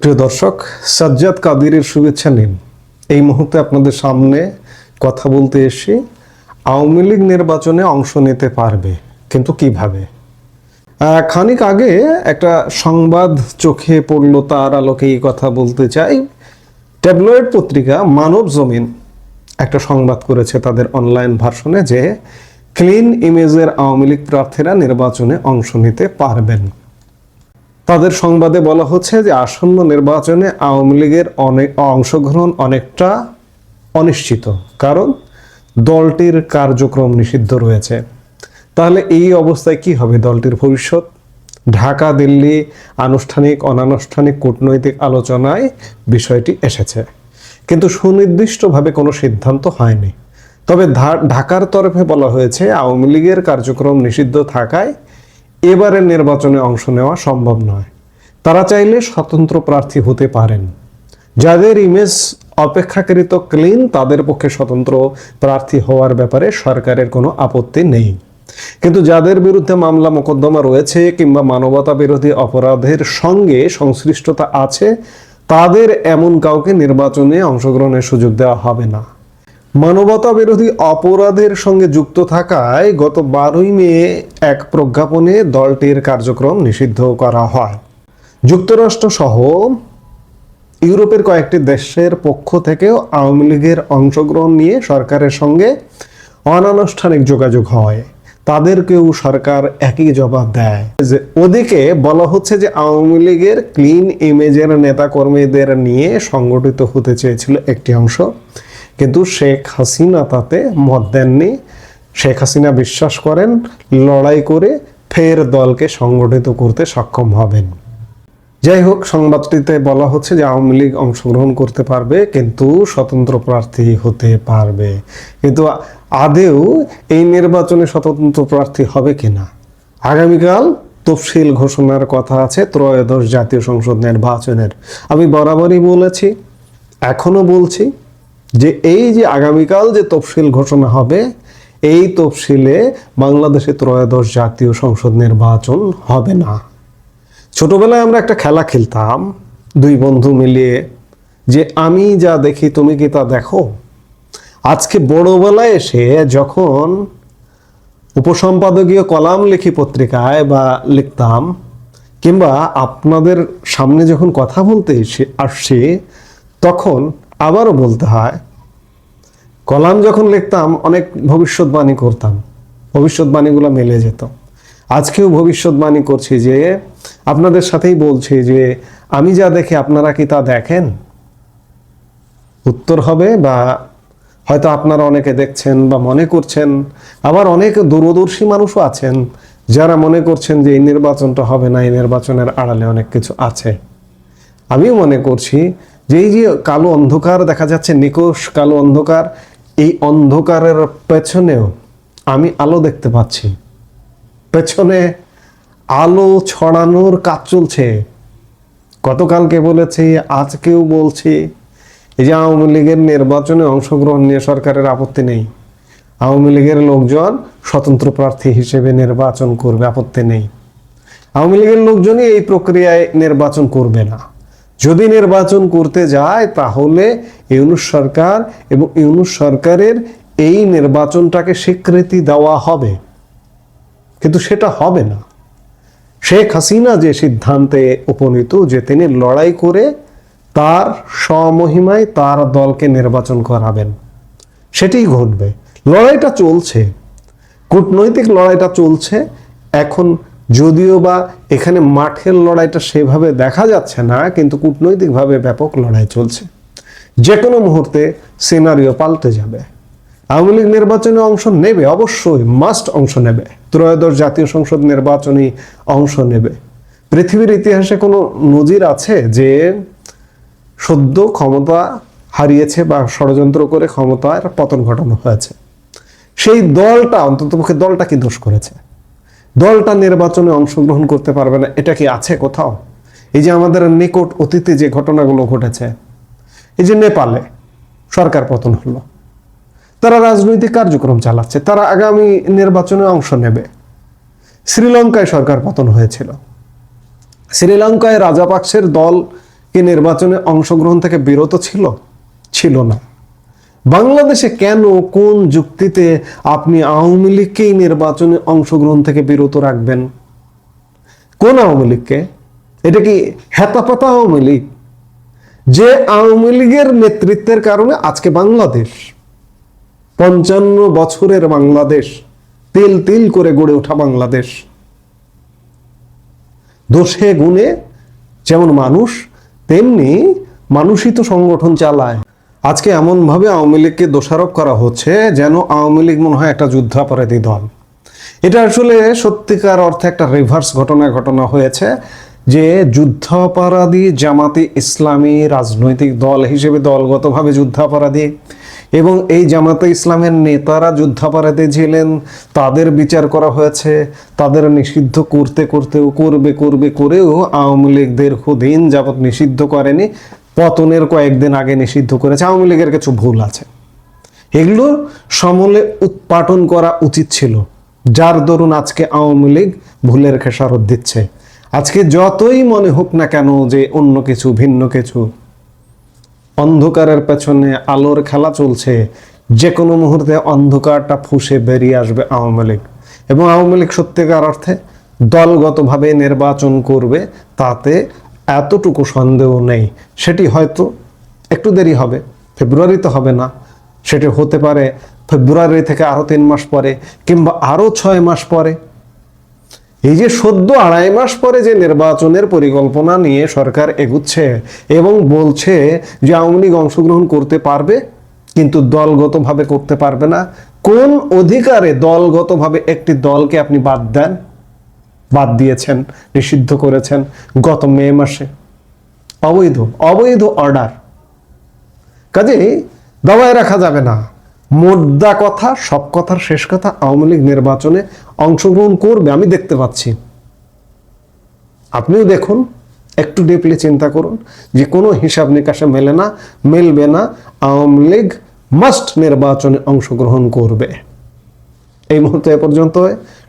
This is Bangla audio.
প্রিয় দর্শক, সাজ্জাদ কাদিরের শুভেচ্ছা নিন। এই মুহূর্তে আপনাদের সামনে কথা বলতে এসে আওয়ামী লীগ নির্বাচনে অংশ নিতে পারবে, কিন্তু কীভাবে? খানিক আগে একটা সংবাদ চোখে পড়ল তার আলোকে এই কথা বলতে চাই। ট্যাবলয়েড পত্রিকা মানব জমিন একটা সংবাদ করেছে তাদের অনলাইন ভার্সনে যে, ক্লিন ইমেজের আওয়ামী লীগ প্রার্থীরা নির্বাচনে অংশ নিতে পারবেন। তাদের সংবাদে বলা হচ্ছে যে আসন্ন নির্বাচনে আওয়ামী লীগের অনেক অংশগ্রহণ অনেকটা অনিশ্চিত, কারণ দলটির কার্যক্রম নিষিদ্ধ রয়েছে। তাহলে এই অবস্থায় কি হবে দলটির ভবিষ্যৎ? ঢাকা, দিল্লি আনুষ্ঠানিক, অনানুষ্ঠানিক কূটনৈতিক আলোচনায় বিষয়টি এসেছে। কিন্তু সুনির্দিষ্টভাবে কোনো সিদ্ধান্ত হয়নি। তবে ঢাকার তরফে বলা হয়েছে, আওয়ামী লীগের কার্যক্রম নিষিদ্ধ থাকায় এবারের নির্বাচনে অংশ নেওয়া সম্ভব নয়। তারা চাইলে স্বতন্ত্র প্রার্থী হতে পারেন। যাদের ইমেজ অপেক্ষাকৃত ক্লিন তাদের পক্ষে স্বতন্ত্র প্রার্থী হওয়ার ব্যাপারে সরকারের কোনো আপত্তি নেই। কিন্তু যাদের বিরুদ্ধে মামলা মোকদ্দমা রয়েছে কিংবা মানবতা বিরোধী অপরাধের সঙ্গে সংশ্লিষ্টতা আছে, তাদের এমন কাউকে নির্বাচনে অংশগ্রহণের সুযোগ দেওয়া হবে না। মানবতা বিরোধী অপরাধের সঙ্গে যুক্ত থাকায় গত বারোই মে এক প্রজ্ঞাপনে দলটির কার্যক্রম নিষিদ্ধ করা হয়। যুক্তরাষ্ট্র সহ ইউরোপের কয়েকটি দেশের পক্ষ থেকেও আওয়ামী লীগের অংশগ্রহণ নিয়ে সরকারের সঙ্গে অনানুষ্ঠানিক যোগাযোগ হয়। তাদেরকেও সরকার একই জবাব দেয়। যে ওদিকে বলা হচ্ছে যে আওয়ামী লীগের ক্লিন ইমেজের নেতাকর্মীদের নিয়ে সংগঠিত হতে চেয়েছিল একটি অংশ। কিন্তু শেখ হাসিনা তাতে মত দেননি। শেখ হাসিনা বিশ্বাস করেন, লড়াই করে ফের দলকে সংগঠিত করতে সক্ষম হবেন। যাই হোক, সংবাদটিতে বলা হচ্ছে যে আওয়ামী লীগ অংশগ্রহণ করতে পারবে, কিন্তু স্বতন্ত্র প্রার্থী হতে পারবে। কিন্তু আদেও এই নির্বাচনে স্বতন্ত্র প্রার্থী হবে কিনা? আগামীকাল তফসিল ঘোষণার কথা আছে, ত্রয়োদশ জাতীয় সংসদ নির্বাচনের। আমি বরাবরই বলেছি, এখনও বলছি যে এই যে আগামীকাল যে তফসিল ঘোষণা হবে, এই তফসিলে বাংলাদেশে ত্রয়োদশ জাতীয় সংসদ নির্বাচন হবে না। ছোটবেলায় আমরা একটা খেলা খেলতাম, দুই বন্ধু মিলিয়ে, যে আমি যা দেখি তুমি কি তা দেখো? আজকে বড়বেলায় এসে যখন উপসম্পাদকীয় কলাম লিখি পত্রিকায় বা লিখতাম, কিংবা আপনাদের সামনে যখন কথা বলতে এসে- আসছি তখন আবারও বলতে হয়, কলাম যখন লিখতাম, অনেক ভবিষ্যৎবাণী করতাম। ভবিষ্যৎবাণীগুলো মেলে যেত। আজকেও ভবিষ্যৎবাণী করছি যে, আপনাদের সাথেই বলছি যে, আমি যা দেখি, আপনারা কি তা দেখেন? উত্তর হবে বা হয়তো আপনারা অনেকে দেখছেন বা মনে করছেন, আবার অনেক দূরদর্শী মানুষও আছেন যারা মনে করছেন যে, এই নির্বাচনটা হবে না, এই নির্বাচনের আড়ালে অনেক কিছু আছে। আমিও মনে করছি যে যে কালো অন্ধকার দেখা যাচ্ছে নিকোষ কালো অন্ধকার, এই অন্ধকারের পেছনেও আমি আলো দেখতে পাচ্ছি। পেছনে আলো ছড়ানোর কাজ চলছে। গতকালকে বলেছি, আজকেও বলছি, এই যে আওয়ামী লীগের নির্বাচনে অংশগ্রহণ নিয়ে সরকারের আপত্তি নেই। আওয়ামী লীগের লোকজন স্বতন্ত্র প্রার্থী হিসেবে নির্বাচন করবে, আপত্তি নেই। আওয়ামী লীগের লোকজনই এই প্রক্রিয়ায় নির্বাচন করবে না। যদি নির্বাচন করতে যায়, তাহলে ইউনুস সরকার এবং ইউনুস সরকারের এই নির্বাচনটাকে স্বীকৃতি দেওয়া হবে। কিন্তু সেটা হবে না। শেখ হাসিনা যে সিদ্ধান্তে উপনীত, যে তিনি লড়াই করে তার স্বমহিমায় তার দলকে নির্বাচন করাবেন, সেটাই ঘটবে। লড়াইটা চলছে। কূটনৈতিক লড়াইটা চলছে। এখন যদিও বা এখানে মাঠের লড়াইটা সেভাবে দেখা যাচ্ছে না, কিন্তু কূটনৈতিকভাবে ব্যাপক লড়াই চলছে। যে কোনো মুহূর্তে সিনারিও পাল্টে যাবে। আওয়ামী লীগ নির্বাচনে অংশ নেবে, অবশ্যই মাস্ট অংশ নেবে। ত্রয়োদশ জাতীয় সংসদ নির্বাচনী অংশ নেবে। পৃথিবীর ইতিহাসে কোনো নজির আছে যে সদ্য ক্ষমতা হারিয়েছে বা ষড়যন্ত্র করে ক্ষমতার পতন ঘটানো হয়েছে? সেই দলটা, অন্ততপক্ষে দলটা কি দোষ করেছে? দলটা নির্বাচনে অংশগ্রহণ করতে পারবে না, এটা কি আছে কোথাও? এই যে আমাদের নিকট অতীতে যে ঘটনাগুলো ঘটেছে, এই যে নেপালে সরকার পতন হলো, তারা রাজনৈতিক কার্যক্রম চালাচ্ছে, তারা আগামী নির্বাচনে অংশ নেবে। শ্রীলঙ্কায় সরকার পতন হয়েছিল। শ্রীলঙ্কায় রাজাপাকসের দল কি নির্বাচনে অংশগ্রহণ থেকে বিরত ছিল? ছিল না। বাংলাদেশে কেন, কোন যুক্তিতে আপনি আওয়ামী লীগকেই নির্বাচনে অংশগ্রহণ থেকে বিরত রাখবেন? কোন আওয়ামী লীগকে? এটা কি হেতাপাতা আওয়ামী লীগ? যে আওয়ামী লীগের নেতৃত্বের কারণে আজকে বাংলাদেশ, পঞ্চান্ন বছরের বাংলাদেশ, তিল তিল করে গড়ে ওঠা বাংলাদেশ। দোষে গুণে যেমন মানুষ, তেমনি মানুষই তো সংগঠন চালায়। আজকে এমনভাবে আওয়ামী লীগকে দোষারোপ করা হচ্ছে যেন আওয়ামী লীগ মনে হয় একটা যুদ্ধাপরাধী দল। এটা আসলে সত্যিকার অর্থে একটা রিভার্স ঘটনা ঘটনা হয়েছে যে যুদ্ধাপরাধী জামাতি ইসলামী রাজনৈতিক দল হিসেবে দলগতভাবে যুদ্ধাপরাধী এবং এই জামাতে ইসলামের নেতারা যুদ্ধাপরাধী ছিলেন, তাদের বিচার করা হয়েছে, তাদের নিষিদ্ধ করতে, করতেও, করবে করবে করেও আওয়ামী লীগ দীর্ঘদিন যাবৎ নিষিদ্ধ করেনি। পতনের কয়েকদিন আগে নিষিদ্ধ করেছে। আওয়ামী লীগের কিছু ভুল আছে। এগুলো সমলে উৎপাটন করা উচিত ছিল। যার দরুন আজকে আওয়ামী লীগ ভুলের খেসারত দিচ্ছে। আজকে যতই মনে হোক না কেন যে অন্য কিছু, ভিন্ন কিছু, অন্ধকারের পেছনে আলোর খেলা চলছে। যে কোনো মুহূর্তে অন্ধকারটা ফুসে বেরিয়ে আসবে আওয়ামী লীগ। এবং আওয়ামী লীগ সত্যিকার অর্থে দলগতভাবে নির্বাচন করবে, তাতে এতটুকু সন্দেহ নেই। সেটি হয়তো একটু দেরি হবে। ফেব্রুয়ারিতে হবে না। সেটি হতে পারে ফেব্রুয়ারি থেকে আরও তিন মাস পরে কিংবা আরও ছয় মাস পরে। এই যে সদ্য আড়াই মাস পরে যে নির্বাচনের পরিকল্পনা নিয়ে সরকার এগুচ্ছে এবং বলছে যে আওয়ামী লীগ অংশগ্রহণ করতে পারবে, কিন্তু দলগতভাবে করতে পারবে না। কোন অধিকারে দলগতভাবে একটি দলকে আপনি বাদ দেন? বাদ দিয়েছেন, নিষিদ্ধ করেছেন গত মে মাসে। অবৈধ অবৈধ অর্ডার কাজেই দাবায় রাখা যাবে না। মোদ্দা কথা, সব কথার শেষ কথা আওয়ামী লীগ নির্বাচনে অংশগ্রহণ করবে, আমি দেখতে পাচ্ছি। আপনিও দেখুন, একটু ডিপলি চিন্তা করুন যে কোনো হিসাব নিকাশে মেলে না, মেলবে না, আওয়ামী লীগ মাস্ট নির্বাচনে অংশগ্রহণ করবে। এই মুহূর্তে এ পর্যন্ত